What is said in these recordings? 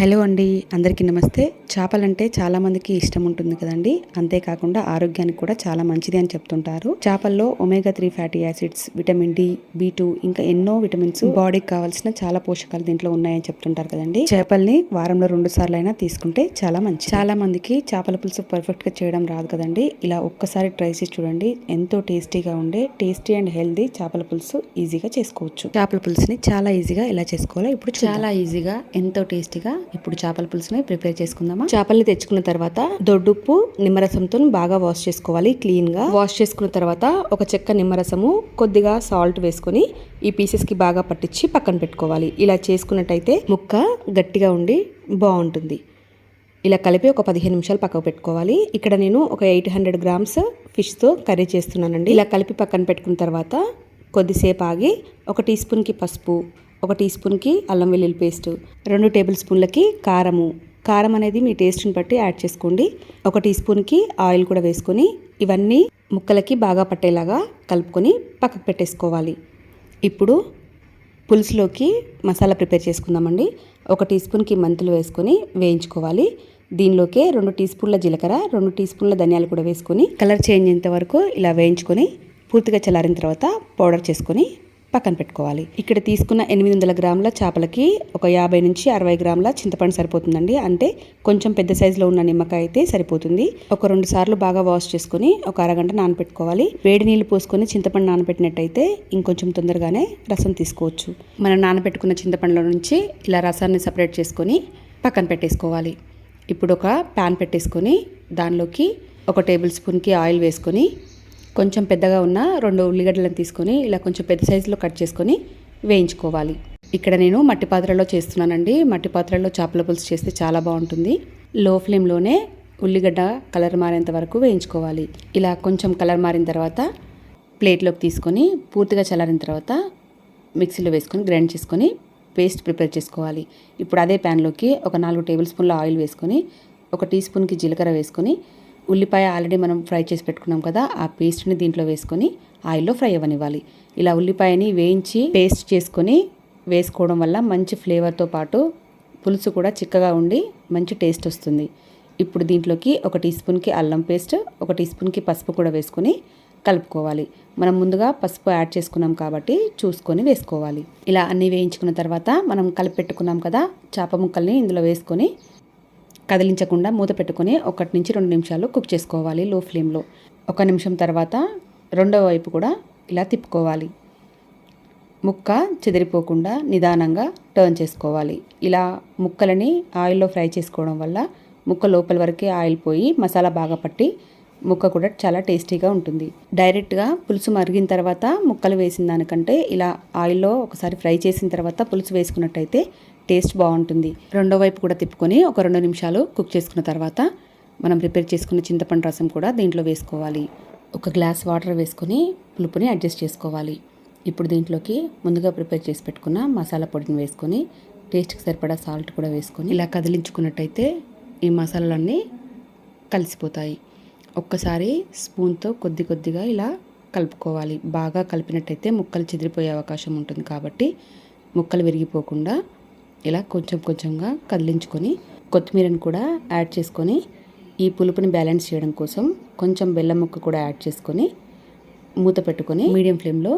Hello అండి అందరికీ నమస్తే. చేపలంటే చాలా మందికి ఇష్టం ఉంటుంది కదండి. అంతేకాకుండా ఆరోగ్యానికి కూడా చాలా మంచిది అని చెప్తుంటారు. చేపల్లో omega three fatty acids vitamin D B two ఇంకా ఎన్నో విటమిన్స్ బాడీకి కావాల్సిన చాలా పోషకాలు దీంట్లో ఉన్నాయని చెప్తుంటారు కదండి. చేపల్ని వారంలో రెండు సార్లు అయినా తీసుకుంటే చాలా మంచి చాలా మందికి చేపల పులుసు పర్ఫెక్ట్గా చేయడం రాదు కదండి. ఇలా ఒక్కసారి ట్రై చేసి చూడండి. ఎంతో టేస్టీగా ఉండే టేస్టీ అండ్ హెల్దీ చేపల పులుసు ఈజీగా చేసుకోవచ్చు. చేపల పులుసుని చాలా ఈజీగా ఎలా చేసుకోవాలో ఇప్పుడు చాలా ఈజీగా ఎంతో టేస్టీగా ఇప్పుడు చేపల పులుసుని ప్రిపేర్ చేసుకుందామా? చేపల్ని తెచ్చుకున్న తర్వాత దొడ్డుప్పు నిమ్మరసంతో బాగా వాష్ చేసుకోవాలి క్లీన్గా వాష్ చేసుకున్న తర్వాత ఒక చెక్క నిమ్మరసము కొద్దిగా సాల్ట్ వేసుకొని ఈ పీసెస్కి బాగా పట్టించి పక్కన పెట్టుకోవాలి. ఇలా చేసుకున్నట్టయితే ముక్క గట్టిగా ఉండి బాగుంటుంది. ఇలా కలిపి ఒక పదిహేను నిమిషాలు పక్కకు పెట్టుకోవాలి. ఇక్కడ నేను ఒక ఎయిట్ హండ్రెడ్ గ్రామ్స్ ఫిష్తో కర్రీ చేస్తున్నానండి. ఇలా కలిపి పక్కన పెట్టుకున్న తర్వాత కొద్దిసేపు ఆగి ఒక టీ స్పూన్కి పసుపు ఒక టీ స్పూన్కి అల్లం వెల్లుల్లి పేస్ట్ రెండు టేబుల్ స్పూన్లకి కారము. కారం అనేది మీ టేస్ట్ని బట్టి యాడ్ చేసుకోండి. ఒక టీ స్పూన్కి ఆయిల్ కూడా వేసుకొని ఇవన్నీ ముక్కలకి బాగా పట్టేలాగా కలుపుకొని పక్కకు పెట్టేసుకోవాలి. ఇప్పుడు పులుసులోకి మసాలా ప్రిపేర్ చేసుకుందామండి. ఒక టీ స్పూన్కి మెంతులు వేసుకొని వేయించుకోవాలి. దీనిలోకే రెండు టీ స్పూన్ల జీలకర్ర రెండు టీ స్పూన్ల ధనియాలు కూడా వేసుకొని కలర్ చేంజ్ అయ్యేంత వరకు ఇలా వేయించుకొని పూర్తిగా చల్లారిన తర్వాత పౌడర్ చేసుకొని పక్కన పెట్టుకోవాలి. ఇక్కడ తీసుకున్న ఎనిమిది వందల గ్రాముల చేపలకి ఒక యాభై నుంచి అరవై గ్రాముల చింతపండు సరిపోతుందండి. అంటే కొంచెం పెద్ద సైజులో ఉన్న నిమ్మకాయ అయితే సరిపోతుంది. ఒక రెండు సార్లు బాగా వాష్ చేసుకుని ఒక అరగంట నానబెట్టుకోవాలి. వేడి నీళ్ళు పోసుకొని చింతపండు నానబెట్టినట్టయితే ఇంకొంచెం తొందరగానే రసం తీసుకోవచ్చు. మనం నానబెట్టుకున్న చింతపండులో నుంచి ఇలా రసాన్ని సపరేట్ చేసుకొని పక్కన పెట్టేసుకోవాలి. ఇప్పుడు ఒక ప్యాన్ పెట్టేసుకొని దానిలోకి ఒక టేబుల్ స్పూన్కి ఆయిల్ వేసుకొని కొంచెం పెద్దగా ఉన్న రెండు ఉల్లిగడ్డలను తీసుకొని ఇలా కొంచెం పెద్ద సైజులో కట్ చేసుకొని వేయించుకోవాలి. ఇక్కడ నేను మట్టి పాత్రలో చేస్తున్నానండి. మట్టి పాత్రలో చేపల పులుసు చేస్తే చాలా బాగుంటుంది. లో ఫ్లేమ్లోనే ఉల్లిగడ్డ కలర్ మారేంత వరకు వేయించుకోవాలి. ఇలా కొంచెం కలర్ మారిన తర్వాత ప్లేట్లోకి తీసుకొని పూర్తిగా చల్లారిన తర్వాత మిక్సీలో వేసుకొని గ్రైండ్ చేసుకొని పేస్ట్ ప్రిపేర్ చేసుకోవాలి. ఇప్పుడు అదే ప్యాన్లోకి ఒక నాలుగు టేబుల్ స్పూన్ల ఆయిల్ వేసుకొని ఒక టీ స్పూన్కి జీలకర్ర వేసుకొని ఉల్లిపాయ ఆల్రెడీ మనం ఫ్రై చేసి పెట్టుకున్నాం కదా ఆ పేస్ట్ని దీంట్లో వేసుకొని ఆయిల్లో ఫ్రై అవ్వనివ్వాలి. ఇలా ఉల్లిపాయని వేయించి పేస్ట్ చేసుకొని వేసుకోవడం వల్ల మంచి ఫ్లేవర్తో పాటు పులుసు కూడా చిక్కగా ఉండి మంచి టేస్ట్ వస్తుంది. ఇప్పుడు దీంట్లోకి ఒక టీ స్పూన్కి అల్లం పేస్ట్ ఒక టీ స్పూన్కి పసుపు కూడా వేసుకొని కలుపుకోవాలి. మనం ముందుగా పసుపు యాడ్ చేసుకున్నాం కాబట్టి చూసుకొని వేసుకోవాలి. ఇలా అన్నీ వేయించుకున్న తర్వాత మనం కలిపి పెట్టుకున్నాం కదా చేప ముక్కల్ని ఇందులో వేసుకొని కదిలించకుండా మూత పెట్టుకొని ఒకటి నుంచి రెండు నిమిషాలు కుక్ చేసుకోవాలి లో ఫ్లేమ్లో. ఒక నిమిషం తర్వాత రెండవ వైపు కూడా ఇలా తిప్పుకోవాలి. ముక్క చెదిరిపోకుండా నిదానంగా టర్న్ చేసుకోవాలి. ఇలా ముక్కలని ఆయిల్లో ఫ్రై చేసుకోవడం వల్ల ముక్క లోపల వరకే ఆయిల్ పోయి మసాలా బాగా పట్టి ముక్క కూడా చాలా టేస్టీగా ఉంటుంది. డైరెక్ట్గా పులుసు మరిగిన తర్వాత ముక్కలు వేసిన దానికంటే ఇలా ఆయిల్లో ఒకసారి ఫ్రై చేసిన తర్వాత పులుసు వేసుకున్నట్టయితే టేస్ట్ బాగుంటుంది. రెండో వైపు కూడా తిప్పుకొని ఒక రెండు నిమిషాలు కుక్ చేసుకున్న తర్వాత మనం ప్రిపేర్ చేసుకున్న చింతపండు రసం కూడా దీంట్లో వేసుకోవాలి. ఒక గ్లాస్ వాటర్ వేసుకొని పులుపుని అడ్జస్ట్ చేసుకోవాలి. ఇప్పుడు దీంట్లోకి ముందుగా ప్రిపేర్ చేసి పెట్టుకున్న మసాలా పొడిని వేసుకొని టేస్ట్కి సరిపడా సాల్ట్ కూడా వేసుకొని ఇలా కదిలించుకున్నట్టయితే ఈ మసాలాలన్నీ కలిసిపోతాయి. ఒక్కసారి స్పూన్తో కొద్ది కొద్దిగా ఇలా కలుపుకోవాలి. బాగా కలిపినట్టయితే ముక్కలు చెదిరిపోయే అవకాశం ఉంటుంది కాబట్టి ముక్కలు విరిగిపోకుండా ఇలా కొంచెం కొంచెంగా కదిలించుకొని కొత్తిమీరని కూడా యాడ్ చేసుకొని ఈ పులుపుని బ్యాలెన్స్ చేయడం కోసం కొంచెం బెల్లం ముక్క కూడా యాడ్ చేసుకొని మూత పెట్టుకొని మీడియం ఫ్లేమ్లో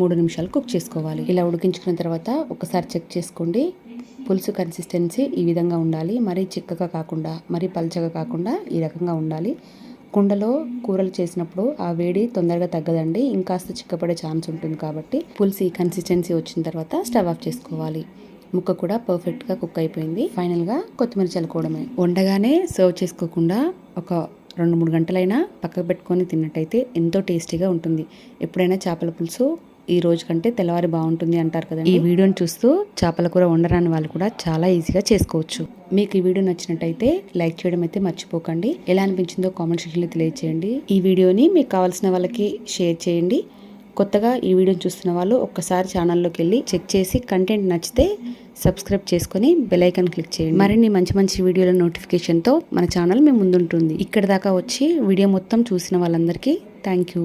మూడు నిమిషాలు కుక్ చేసుకోవాలి. ఇలా ఉడికించుకున్న తర్వాత ఒకసారి చెక్ చేసుకోండి. పులుసు కన్సిస్టెన్సీ ఈ విధంగా ఉండాలి. మరీ చిక్కగా కాకుండా మరీ పల్చగా కాకుండా ఈ రకంగా ఉండాలి. కుండలో కూరలు చేసినప్పుడు ఆ వేడి తొందరగా తగ్గదండి. ఇంకాస్త చిక్కపడే ఛాన్స్ ఉంటుంది కాబట్టి పులుసు ఈ కన్సిస్టెన్సీ వచ్చిన తర్వాత స్టవ్ ఆఫ్ చేసుకోవాలి. ముక్క కూడా పర్ఫెక్ట్గా కుక్ అయిపోయింది. ఫైనల్గా కొత్తిమీర చల్లుకోవడమే. వండగానే సర్వ్ చేసుకోకుండా ఒక రెండు మూడు గంటలైనా పక్కకు పెట్టుకొని తిన్నట్టయితే ఎంతో టేస్టీగా ఉంటుంది. ఎప్పుడైనా చేపల పులుసు ఈ రోజు కంటే తెల్లవారి బాగుంటుంది అంటారు కదా ఈ వీడియోని చూస్తూ చేపల కూర వండరాని వాళ్ళు కూడా చాలా ఈజీగా చేసుకోవచ్చు. మీకు ఈ వీడియో నచ్చినట్టయితే లైక్ చేయడం అయితే మర్చిపోకండి. ఎలా అనిపించిందో కామెంట్ సెక్షన్లో తెలియజేయండి ఈ వీడియోని మీకు కావాల్సిన వాళ్ళకి షేర్ చేయండి. కొత్తగా ఈ వీడియోని చూస్తున్న వాళ్ళు ఒక్కసారి ఛానల్లోకి వెళ్ళి చెక్ చేసి కంటెంట్ నచ్చితే సబ్స్క్రైబ్ చేసుకొని బెలైకన్ క్లిక్ చేయండి. మరిన్ని మంచి మంచి వీడియోల నోటిఫికేషన్తో మన ఛానల్ మేము ముందుంటుంది. ఇక్కడ దాకా వచ్చి వీడియో మొత్తం చూసిన వాళ్ళందరికీ థ్యాంక్ యూ.